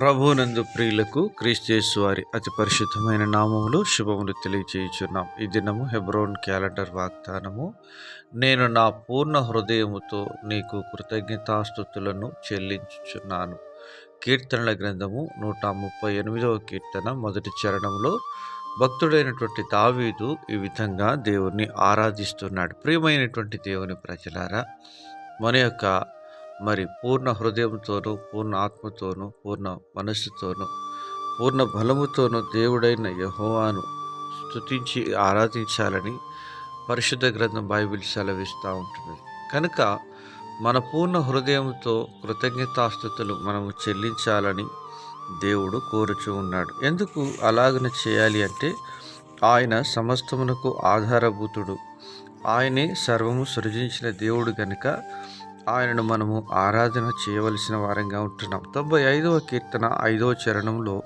ప్రభునందు ప్రియులకు క్రీస్తు వారి అతి పరిశుద్ధమైన నామములు శుభములు తెలియచేయుచున్నాం. ఈ దినము హెబ్రోన్ క్యాలెండర్ వాగ్దానము. నేను నా పూర్ణ హృదయముతో నీకు కృతజ్ఞతాస్థుతులను చెల్లించుచున్నాను. కీర్తనల గ్రంథము నూట ముప్పై ఎనిమిదవ కీర్తన మొదటి చరణంలో భక్తుడైనటువంటి దావీదు ఈ విధంగా దేవుణ్ణి ఆరాధిస్తున్నాడు. ప్రియమైనటువంటి దేవుని ప్రజలారా మన యొక్క మరి పూర్ణ హృదయంతోనూ పూర్ణ ఆత్మతోనూ పూర్ణ మనస్సుతోనూ పూర్ణ బలముతోనూ దేవుడైన యహోవాను స్తుతించి ఆరాధించాలని పరిశుద్ధ గ్రంథం బైబిల్ సెలవిస్తూ ఉంటుంది. కనుక మన పూర్ణ హృదయంతో కృతజ్ఞతాస్థుతులు మనము చెల్లించాలని దేవుడు కోరుచూ ఉన్నాడు. ఎందుకు అలాగన చేయాలి అంటే ఆయన సమస్తమునకు ఆధారభూతుడు. ఆయనే సర్వము సృజించిన దేవుడు కనుక ఆయనను మనము ఆరాధన చేయవలసిన వారంగా ఉంటున్నాం. తొంభై ఐదవ కీర్తన ఐదవ చరణంలో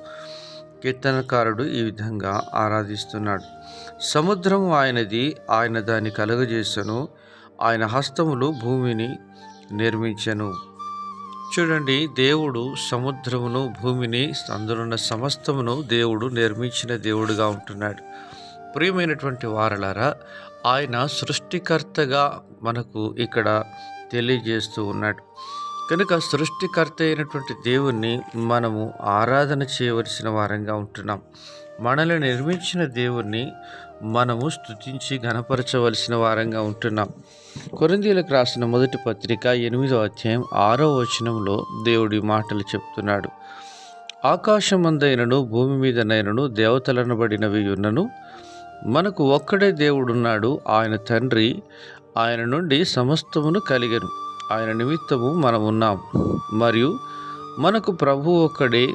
కీర్తనకారుడు ఈ విధంగా ఆరాధిస్తున్నాడు. సముద్రము ఆయనది ఆయన దాన్ని కలుగజేసను ఆయన హస్తములు భూమిని నిర్మించను. చూడండి దేవుడు సముద్రమును భూమిని అందులున్న సమస్తమును దేవుడు నిర్మించిన దేవుడుగా ఉంటున్నాడు. ప్రియమైనటువంటి వారలారా ఆయన సృష్టికర్తగా మనకు ఇక్కడ తెలియజేస్తూ ఉన్నాడు. కనుక సృష్టికర్త అయినటువంటి దేవుణ్ణి మనము ఆరాధన చేయవలసిన వారంగా ఉంటున్నాం. మనల్ని నిర్మించిన దేవుణ్ణి మనము స్తుతించి గణపరచవలసిన వారంగా ఉంటున్నాం. కొరిందీలకు రాసిన మొదటి పత్రిక ఎనిమిదో అధ్యాయం ఆరో వచనంలో దేవుడి మాటలు చెప్తున్నాడు. ఆకాశమందైనను భూమి మీదనైనను దేవతలనబడినవి ఉన్నను మనకు ఒక్కడే దేవుడున్నాడు ఆయన తండ్రి ఆయన నుండి సమస్తమును కలిగను. ఆయన నిమిత్తము మనం ఉన్నాం మరియు మనకు ప్రభు ఒక్కడే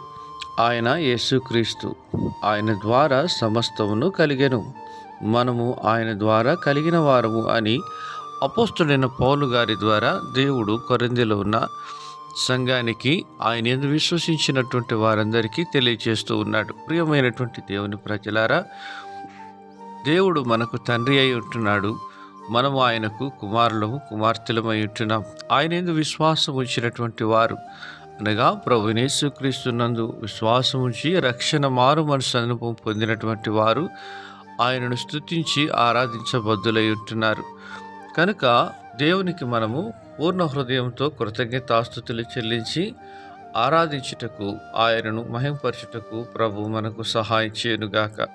ఆయన యేసుక్రీస్తు. ఆయన ద్వారా సమస్తమును కలిగెను. మనము ఆయన ద్వారా కలిగిన వారము అని అపోస్తుడైన పౌలు గారి ద్వారా దేవుడు కొరందిలో ఉన్న సంఘానికి ఆయన ఎందు విశ్వసించినటువంటి వారందరికీ తెలియజేస్తూ ఉన్నాడు. ప్రియమైనటువంటి దేవుని ప్రజలారా దేవుడు మనకు తండ్రి అయి ఉంటున్నాడు. మనము ఆయనకు కుమారులము కుమార్తెలమై ఉంటున్నాం. ఆయన ఎందు విశ్వాసం ఉంచినటువంటి వారు. అనగా ప్రభు యేసుక్రీస్తునందు విశ్వాసం ఉంచి రక్షణ మారు మనసు అనుభవం పొందినటువంటి వారు ఆయనను స్తుతించి ఆరాధించబద్దులై ఉంటున్నారు. కనుక దేవునికి మనము పూర్ణ హృదయంతో కృతజ్ఞతాస్థుతులు చెల్లించి ఆరాధించుటకు ఆయనను మహింపరచుటకు ప్రభు మనకు సహాయం చేయనుగాక.